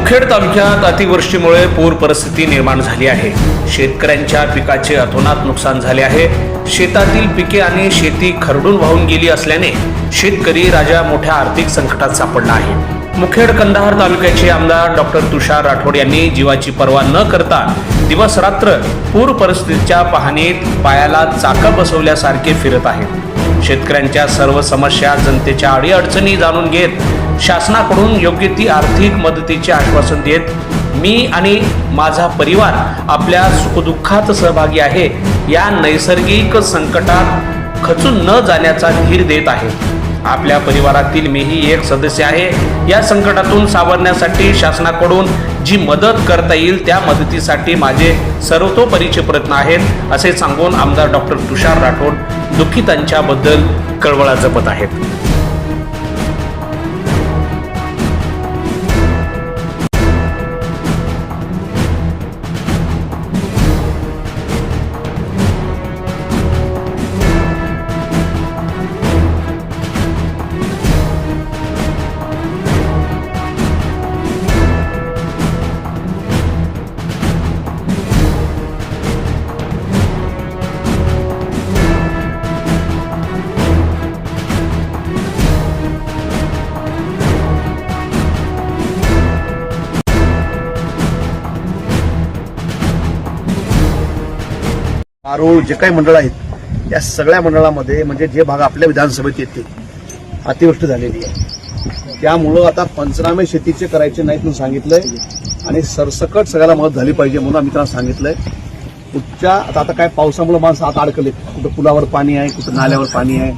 मुखेड तालुक्यात अतिवृष्टीमुळे पूर परिस्थिती निर्माण झाली आहे. शेतकऱ्यांच्या पिकाचे अतोनात नुकसान झाले आहे. शेतातील पिके आणि शेती खरडून वाहून गेली असल्याने शेतकरी राजा मोठ्या आर्थिक संकटात सापडला आहे. मुखेड कंदाहार तालुक्याचे आमदार डॉक्टर तुषार राठोड यांनी जीवाची पर्वा न करता दिवस रात्र पूर परिस्थितीच्या पाहणीत पायाला चाकं बसवल्यासारखे फिरत आहेत. शेतकऱ्यांच्या सर्व समस्या जनतेच्या अडीअडचणी जाणून घेत शासनाकडून योग्य ती आर्थिक मदतीचे आश्वासन देत मी आणि माझा परिवार आपल्या सुखदुःखात सहभागी आहे. या नैसर्गिक संकटात खचून न जाण्याचा धीर देत आहे. आपल्या परिवारातील मीही एक सदस्य आहे. या संकटातून सावरण्यासाठी शासनाकडून जी मदत करता येईल त्या मदतीसाठी माझे सर्वतोपरीचे प्रयत्न आहेत असे सांगून आमदार डॉक्टर तुषार राठोड दुःखितांच्याबद्दल कळवळा जपत आहेत. आरोळ जे काही मंडळ आहेत या सगळ्या मंडळामध्ये म्हणजे जे भाग आपल्या विधानसभेत येते अतिवृष्टी झालेली आहे. त्यामुळं आता पंचनामे शेतीचे करायचे नाहीत म्हणून सांगितलंय आणि सरसकट सगळ्याला मदत झाली पाहिजे म्हणून आम्ही त्यांना सांगितलंय. कुठच्या आता आता काय पावसामुळे माणसं आता अडकले कुठं पुलावर पाणी आहे कुठं नाल्यावर पाणी आहे.